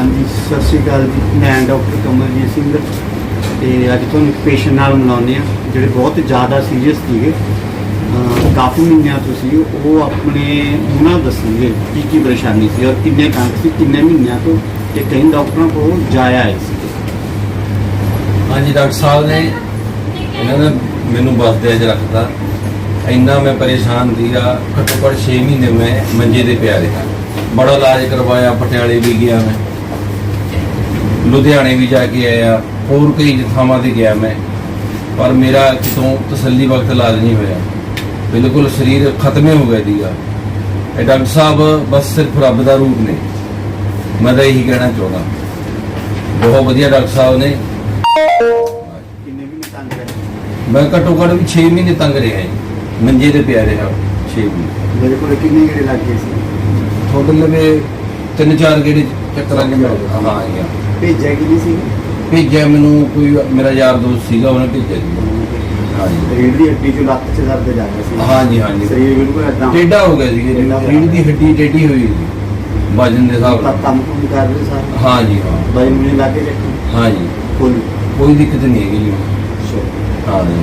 ਹਾਂਜੀ, ਸਤਿ ਸ਼੍ਰੀ ਅਕਾਲ ਜੀ। ਮੈਂ ਡਾਕਟਰ ਕਮਲਜੀਤ ਸਿੰਘ ਤੇ ਅੱਜ ਤੁਹਾਨੂੰ ਇੱਕ ਪੇਸ਼ੈਂਟ ਨਾਲ ਮਿਲਾਉਂਦੇ ਆ ਜਿਹੜੇ ਬਹੁਤ ਜ਼ਿਆਦਾ ਸੀਰੀਅਸ ਸੀਗੇ। ਕਾਫੀ ਮਹੀਨਿਆਂ ਤੋਂ ਸੀ, ਉਹ ਆਪਣੇ ਉਹਨਾਂ ਦੱਸਣਗੇ ਕੀ ਕੀ ਪਰੇਸ਼ਾਨੀ ਸੀ ਔਰ ਕਿੰਨੇ ਕਾਂਕ ਸੀ, ਕਿੰਨੇ ਮਹੀਨਿਆਂ ਤੋਂ ਤੇ ਕਈ ਡਾਕਟਰਾਂ ਕੋਲ ਜਾਇਆ ਆਏ ਸੀ। ਹਾਂਜੀ, ਡਾਕਟਰ ਸਾਹਿਬ ਨੇ ਇਹਨਾਂ ਨੇ ਮੈਨੂੰ ਬਸਦੇ ਚ ਰੱਖਤਾ। ਇੰਨਾ ਮੈਂ ਪਰੇਸ਼ਾਨ ਸੀਗਾ ਘੱਟੋ ਘੱਟ 6 ਮਹੀਨੇ ਮੈਂ ਮੰਜੇ ਤੇ ਪਿਆ ਰਿਹਾ। ਬੜਾ ਇਲਾਜ ਕਰਵਾਇਆ, ਪਟਿਆਲੇ ਵੀ ਗਿਆ ਮੈਂ। ਲੁਧਿਆਣੇ ਵੀ ਜਾ ਕੇ ਆਇਆ ਹੋਰ ਕਈ ਥਾਵਾਂ ਤੇ ਗਿਆ ਮੈਂ ਪਰ ਮੇਰਾ ਕਿਤੋਂ ਤਸੱਲੀ ਵਕਤ ਇਲਾਜ ਨਹੀਂ ਹੋਇਆ। ਬਿਲਕੁਲ ਸਰੀਰ ਖਤਮ ਹੀ ਗਿਆ ਸੀਗਾ। ਇਹ ਡਾਕਟਰ ਸਾਹਿਬ ਬਸ ਸਿਰਫ ਰੱਬ ਦਾ ਰੂਪ ਨੇ। ਮੈਂ ਤਾਂ ਇਹੀ ਕਹਿਣਾ ਚਾਹੁੰਦਾ। ਬਹੁਤ ਵਧੀਆ ਡਾਕਟਰ ਸਾਹਿਬ ਨੇ। ਮੈਂ ਘੱਟੋ ਘੱਟ ਵੀ 6 ਮਹੀਨੇ ਤੰਗ ਰਿਹਾ ਜੀ। ਮੰਜੇ ਤੇ ਪਿਆ ਰਿਹਾ 6 ਮਹੀਨੇ। ਮੇਰੇ ਕੋਲ ਕਿੰਨੇ ਗੇੜੇ ਲੱਗ ਗਏ ਸੀ? ਤੁਹਾਡੇ ਲਵੇ ਤਿੰਨ ਚਾਰ ਗੇੜੇ ਚੱਕਰਾਂ ਮੈਂ ਹਾਂ ਗਿਆ ਭੇਜਿਆ ਕਿ ਨਹੀਂ ਸੀ? ਭੇਜਿਆ ਮੈਨੂੰ ਕੋਈ ਮੇਰਾ ਯਾਰ ਦੋਸਤ ਸੀਗਾ ਉਹਨੇ ਭੇਜਿਆ ਜੀ ਹਾਂਜੀ। ਰੀੜ ਦੀ ਹੱਡੀ ਚੋਂ ਲੱਤ 'ਚ ਦਰਦ ਜਾ ਗਿਆ ਸੀ। ਹਾਂਜੀ ਹਾਂਜੀ। ਸਰੀਰ ਬਿਲਕੁਲ ਏਦਾਂ ਟੇਢਾ ਹੋ ਗਿਆ ਸੀ ਟੇਢਾ ਹੋ ਗਿਆ। ਰੀੜ ਦੀ ਹੱਡੀ ਟੇਢੀ ਹੋਈ ਸੀ ਵਜਨ ਦੇ ਹਿਸਾਬ ਨਾਲ। ਕੰਮ ਕੁਮ ਕਰ ਰਹੇ ਸਾਰੇ। ਹਾਂਜੀ ਹਾਂ। ਬਾਈ ਮੈਨੂੰ ਲੱਗੇ ਚੱਕੀ ਹਾਂਜੀ। ਕੋਈ ਕੋਈ ਦਿੱਕਤ ਨਹੀਂ ਹੈਗੀ ਜੀ। ਹਾਂ ਜੀ